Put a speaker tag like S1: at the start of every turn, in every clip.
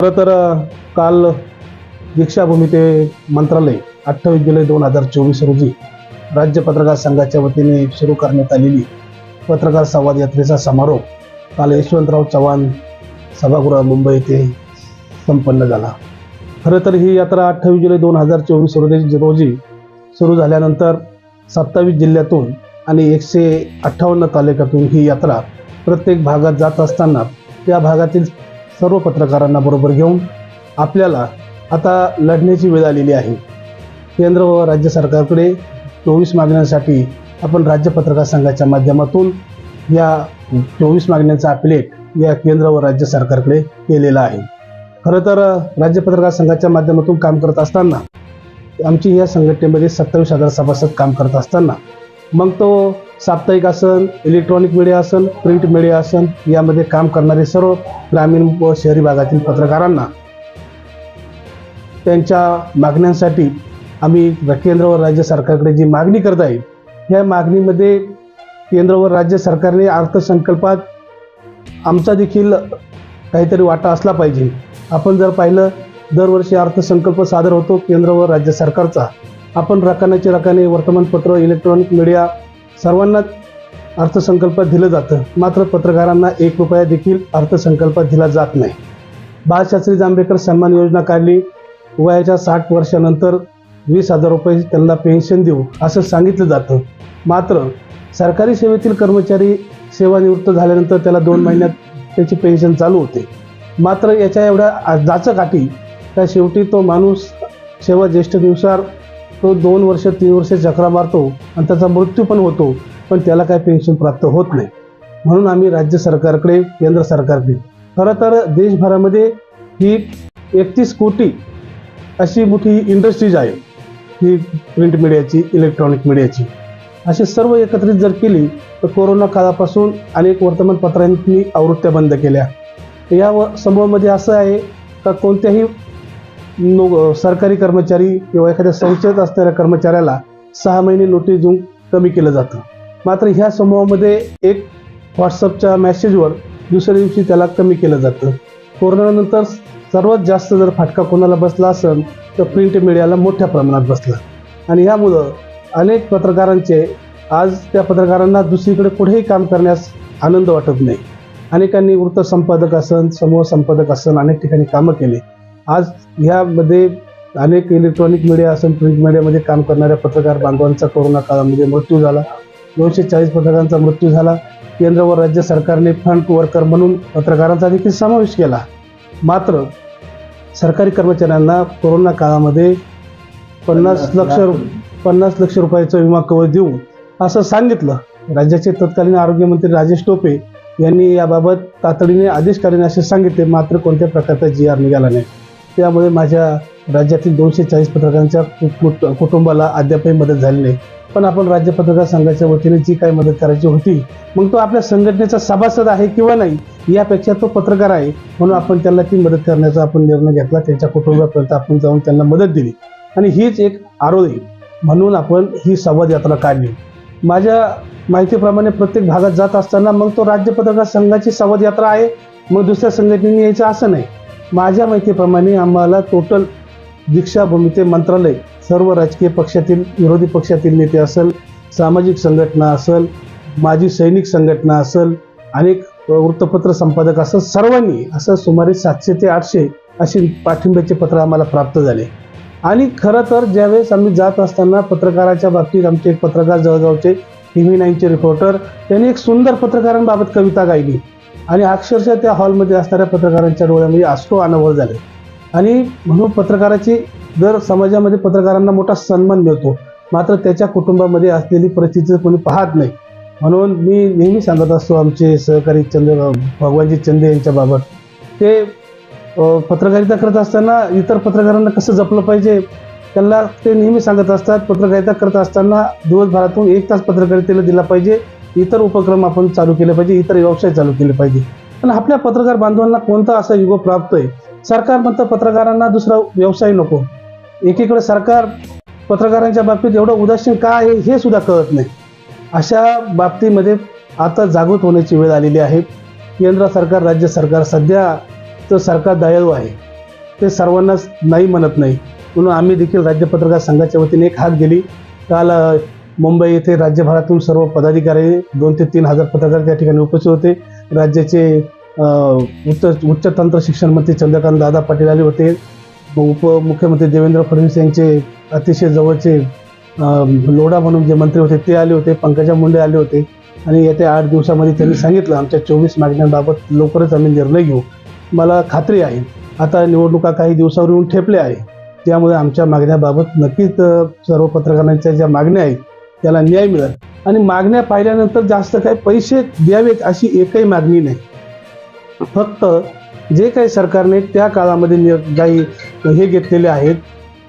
S1: खरं तर काल दीक्षाभूमी ते मंत्रालय अठ्ठावीस जुलै दोन हजार चोवीस रोजी राज्य पत्रकार संघाच्या वतीने सुरू करण्यात आलेली पत्रकार संवाद यात्रेचा समारोप काल यशवंतराव चव्हाण सभागृह मुंबई येथे संपन्न झाला. खरं तर ही यात्रा अठ्ठावीस जुलै दोन हजार चोवीस रोजी रोजी सुरू झाल्यानंतर सत्तावीस जिल्ह्यातून आणि एकशे अठ्ठावन्न तालुक्यातून ही यात्रा प्रत्येक भागात जात असताना त्या भागातील सर्व पत्रकारांना बरोबर घेऊन आपल्याला आता लढण्याची वेळ आलेली आहे. केंद्र व राज्य सरकारकडे चोवीस मागण्यांसाठी आपण राज्य पत्रकार संघाच्या माध्यमातून या चोवीस मागण्यांचा अपलेट या केंद्र व राज्य सरकारकडे केलेला आहे. खरं तर राज्य पत्रकार संघाच्या माध्यमातून काम करत असताना आमची या संघटनेमध्ये सत्तावीस हजार सभासद काम करत असताना मग तो साप्ताहिक असन इलेक्ट्रॉनिक मीडिया असन प्रिंट मीडिया असन यामध्ये काम करणारे सर्व ग्रामीण व शहरी भागातील पत्रकारांना त्यांच्या मागण्यांसाठी आम्ही केंद्र व राज्य सरकारकडे जी मागणी करत आहे या मागणीमध्ये केंद्र व राज्य सरकारने अर्थसंकल्पात आमचा देखील काहीतरी वाटा असला पाहिजे. आपण जर पाहिलं दरवर्षी अर्थसंकल्प सादर होतो केंद्र व राज्य सरकारचा. आपण रकान्याचे रकाने वर्तमानपत्र इलेक्ट्रॉनिक मीडिया सर्वांना अर्थसंकल्पात दिलं जातं. मात्र पत्रकारांना एक रुपया देखील अर्थसंकल्पात दिला जात नाही. बाळशास्त्री जांभेकर सन्मान योजना काढली. वयाच्या साठ वर्षानंतर वीस हजार रुपये त्यांना पेन्शन देऊ असं सांगितलं जातं. मात्र सरकारी सेवेतील कर्मचारी सेवानिवृत्त झाल्यानंतर त्याला दोन महिन्यात त्याची पेन्शन चालू होते. मात्र याच्या एवढ्या जाचकाठी त्या शेवटी तो माणूस सेवा ज्येष्ठनुसार तो दोन वर्ष तीन वर्ष चक्रा मारतो आणि त्याचा मृत्यू पण होतो पण त्याला काय पेन्शन प्राप्त होत नाही. म्हणून आम्ही राज्य सरकारकडे केंद्र सरकारकडे खरं तर देशभरामध्ये ही एकतीस कोटी अशी मोठी इंडस्ट्रीज आहे. ही प्रिंट मीडियाची इलेक्ट्रॉनिक मीडियाची असे सर्व एकत्रित जर केली तर कोरोना काळापासून अनेक वर्तमानपत्रांनी आवृत्त्या बंद केल्या. या व समूहामध्ये असं आहे का कोणत्याही नो सरकारी कर्मचारी किंवा एखाद्या संस्थेत असणाऱ्या कर्मचाऱ्याला सहा महिने नोटीस देऊन कमी केलं जातं. मात्र ह्या समूहामध्ये एक व्हॉट्सअपच्या मेसेजवर दुसऱ्या दिवशी त्याला कमी केलं जातं. कोरोनानंतर सर्वात जास्त जर फाटका कोणाला बसला असेल तर प्रिंट मीडियाला मोठ्या प्रमाणात बसला. आणि ह्यामुळं अनेक पत्रकारांचे आज त्या पत्रकारांना दुसरीकडे कुठेही काम करण्यास आनंद वाटत नाही. अनेकांनी वृत्तसंपादक असन समूह संपादक असन अनेक ठिकाणी कामं केले. आज ह्यामध्ये अनेक इलेक्ट्रॉनिक मीडिया असून प्रिंट मीडियामध्ये काम करणाऱ्या पत्रकार बांधवांचा कोरोना काळामध्ये मृत्यू झाला. दोनशे चाळीस पत्रकारांचा मृत्यू झाला. केंद्र व राज्य सरकारने फ्रंट वर्कर म्हणून पत्रकारांचा देखील समावेश केला. मात्र सरकारी कर्मचाऱ्यांना कोरोना काळामध्ये पन्नास लक्ष पन्नास लक्ष रुपयाचा विमा कवच देऊ असं सांगितलं राज्याचे तत्कालीन आरोग्यमंत्री राजेश टोपे यांनी याबाबत तातडीने आदेश काढणे असे सांगितले. मात्र कोणत्या प्रकारचा जी आर निघाला नाही. त्यामुळे माझ्या राज्यातील दोनशे चाळीस पत्रकारांच्या कुट- कुटुंबाला अद्यापही मदत झाली नाही. पण आपण राज्य पत्रकार संघाच्या वतीने जी काही मदत करायची होती मग तो आपल्या संघटनेचा सभासद आहे किंवा नाही यापेक्षा तो पत्रकार आहे. म्हणून आपण त्याला ती मदत करण्याचा आपण निर्णय घेतला. त्यांच्या कुटुंबापर्यंत आपण जाऊन त्यांना मदत दिली. आणि हीच एक आरोळी म्हणून आपण ही संवाद यात्रा काढली. माझ्या माहितीप्रमाणे प्रत्येक भागात जात असताना मग तो राज्य पत्रकार संघाची संवाद यात्रा आहे. मग दुसऱ्या संघटनेने यायचं असं नाही. माझ्या माहितीप्रमाणे आम्हाला टोटल दीक्षाभूमी ते मंत्रालय सर्व राजकीय पक्षातील विरोधी पक्षातील नेते असेल सामाजिक संघटना असेल माजी सैनिक संघटना असेल अनेक वृत्तपत्र संपादक असं सर्वांनी असं सुमारे सातशे ते आठशे अशी पाठिंब्याचे पत्र आम्हाला प्राप्त झाले. आणि खरं तर ज्यावेळेस आम्ही जात असताना पत्रकाराच्या बाबतीत आमचे एक पत्रकार जळगावचे टी व्ही नाईनचे रिपोर्टर त्यांनी एक सुंदर पत्रकारांबाबत कविता गायली. आणि अक्षरशः त्या हॉलमध्ये असणाऱ्या पत्रकारांच्या डोळ्यामध्ये अश्रू अनावर झाले. आणि म्हणून पत्रकाराची जर समाजामध्ये पत्रकारांना मोठा सन्मान मिळतो मात्र त्याच्या कुटुंबामध्ये असलेली परिस्थिती कोणी पाहत नाही. म्हणून मी नेहमी सांगत असतो आमचे सहकारी चंद्र भगवानजी चंदे यांच्याबाबत ते पत्रकारिता करत असताना इतर पत्रकारांना कसं जपलं पाहिजे त्यांना ते नेहमी सांगत असतात. पत्रकारिता करत असताना दिवसभरातून एक तास पत्रकारितेला दिला पाहिजे. इतर उपक्रम आपण चालू केले पाहिजे इतर व्यवसाय चालू केले पाहिजे. पण आपल्या पत्रकार बांधवांना कोणता असा युग प्राप्त आहे सरकार म्हणतं पत्रकारांना दुसरा व्यवसाय नको. एकीकडे सरकार पत्रकारांच्या बाबतीत एवढं उदासीन का आहे हे सुद्धा कळत नाही. अशा बाबतीमध्ये आता जागृत होण्याची वेळ आलेली आहे. केंद्र सरकार राज्य सरकार सध्या तर सरकार दयाळू आहे. ते सर्वांनाच नाही म्हणत नाही. म्हणून आम्ही देखील राज्य पत्रकार संघाच्या वतीने एक हात दिली. काल मुंबई येथे राज्यभरातून सर्व पदाधिकारी दोन ते तीन हजार पत्रकार त्या ठिकाणी उपस्थित होते. राज्याचे उच्च उच्च तंत्र शिक्षण मंत्री चंद्रकांत दादा पाटील आले होते. उपमुख्यमंत्री देवेंद्र फडणवीस यांचे अतिशय जवळचे लोढा म्हणून जे मंत्री होते ते आले होते. पंकजा मुंडे आले होते. आणि येत्या आठ दिवसामध्ये त्यांनी सांगितलं आमच्या चोवीस मागण्यांबाबत लवकरच आम्ही निर्णय घेऊ. मला खात्री आहे. आता निवडणुका काही दिवसावर येऊन ठेपल्या आहे त्यामुळे आमच्या मागण्याबाबत नक्कीच सर्व पत्रकारांच्या ज्या मागण्या आहेत त्याला न्याय मिळेल. आणि मागण्या पाहिल्यानंतर जास्त काही पैसे द्यावेत अशी एकही मागणी नाही. फक्त जे काही सरकारने त्या काळामध्ये काही हे घेतलेले आहेत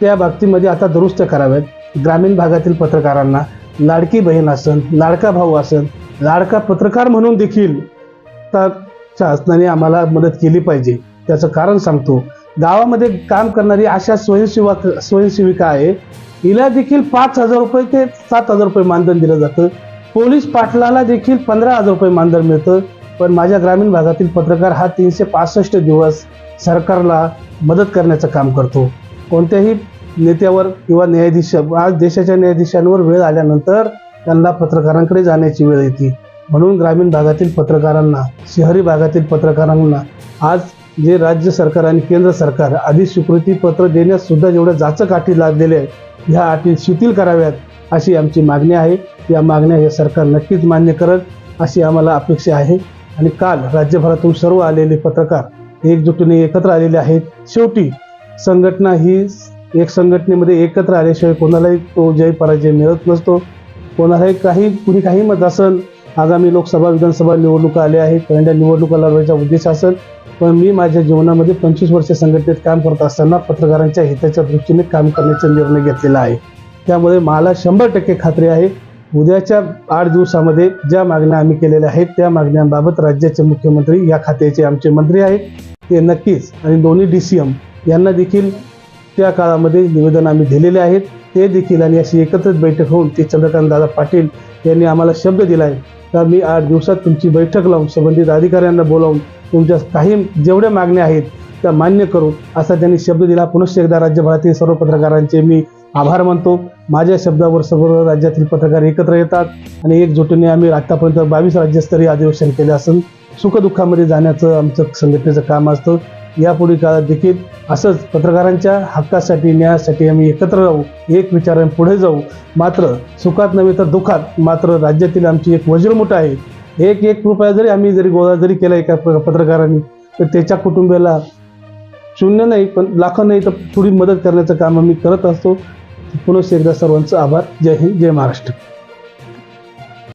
S1: त्या बाबतीमध्ये आता दुरुस्त कराव्यात ग्रामीण भागातील पत्रकारांना लाडकी बहीण असन लाडका भाऊ असन लाडका पत्रकार म्हणून देखील तर शासनाने आम्हाला मदत केली पाहिजे. त्याचं कारण सांगतो. गावामध्ये काम करणारी अशा स्वयंसेवा स्वयंसेविका आहे. हिला देखील पाच हजार रुपये ते सात हजार रुपये मानधन दिलं जातं. पोलीस पाटलाला देखील पंधरा हजार रुपये मानधन मिळतं. पण माझ्या ग्रामीण भागातील पत्रकार हा तीनशे पासष्ट दिवस सरकारला मदत करण्याचं काम करतो. कोणत्याही नेत्यावर किंवा न्यायाधीश आज देशाच्या न्यायाधीशांवर वेळ आल्यानंतर त्यांना पत्रकारांकडे जाण्याची वेळ येते. म्हणून ग्रामीण भागातील पत्रकारांना शहरी भागातील पत्रकारांना आज जे राज्य सरकार आणि केंद्र सरकार आधी स्वीकृती पत्र देण्यास सुद्धा जेवढ्या जाचक अटी लादलेल्या आहेत ह्या अटी शिथिल कराव्यात अशी आमची मागणी आहे. या मागण्या हे सरकार नक्कीच मान्य करत अशी आम्हाला अपेक्षा आहे. आणि काल राज्यभरातून सर्व आलेले पत्रकार एकजुटीने एकत्र आलेले आहेत. शेवटी संघटना ही एक संघटनेमध्ये एकत्र आल्याशिवाय कोणालाही तो जय पराजय मिळत नसतो. कोणालाही काही कुणी काही मत असेल आगामी लोकसभा विधानसभा निवडणुका आल्या आहेत. कारण त्या निवडणुका लढवायचा उद्देश असेल पण मी माझ्या जीवनामध्ये पंचवीस वर्ष संघटनेत काम करत असताना पत्रकारांच्या हिताच्या दृष्टीने काम करण्याचा निर्णय घेतलेला आहे. त्यामुळे मला शंभर टक्के खात्री आहे उद्याच्या आठ दिवसामध्ये ज्या मागण्या आम्ही केलेल्या आहेत त्या मागण्यांबाबत राज्याचे मुख्यमंत्री या खात्याचे आमचे मंत्री आहेत. ते नक्कीच आणि दोन्ही डी सी एम यांना देखील त्या काळामध्ये निवेदन आम्ही दिलेले आहेत. ते देखील आणि अशी एकत्रित बैठक होऊन ते चंद्रकांत दादा पाटील यांनी आम्हाला शब्द दिला आहे तर मी आठ दिवसात तुमची बैठक लावून संबंधित अधिकाऱ्यांना बोलावून तुमच्या काही जेवढ्या मागण्या आहेत त्या मान्य करू असा त्यांनी शब्द दिला. पुनश्च एकदा राज्यभरातील सर्व पत्रकारांचे मी आभार मानतो. माझ्या शब्दावर सर्व राज्यातील पत्रकार एकत्र येतात आणि एकजुटीने आम्ही आतापर्यंत बावीस राज्यस्तरीय अधिवेशन केले असून सुखदुःखामध्ये जाण्याचं आमचं संघटनेचं काम असतं. यापुढील काळात देखील असंच पत्रकारांच्या हक्कासाठी न्यायासाठी आम्ही एकत्र राहू एक विचाराने पुढे जाऊ. मात्र सुखात नव्हे तर दुःखात. मात्र राज्यातील आमची एक वज्रमुठ आहे. एक एक रुपया जरी आम्ही जरी गोळा जरी केला एका प- पत्रकारांनी तर त्याच्या कुटुंबियाला शून्य नाही पण लाखो नाही तर थोडी मदत करण्याचं काम आम्ही करत असतो. पुनश्च एकदा सर्वांचं आभार. जय हिंद जय महाराष्ट्र.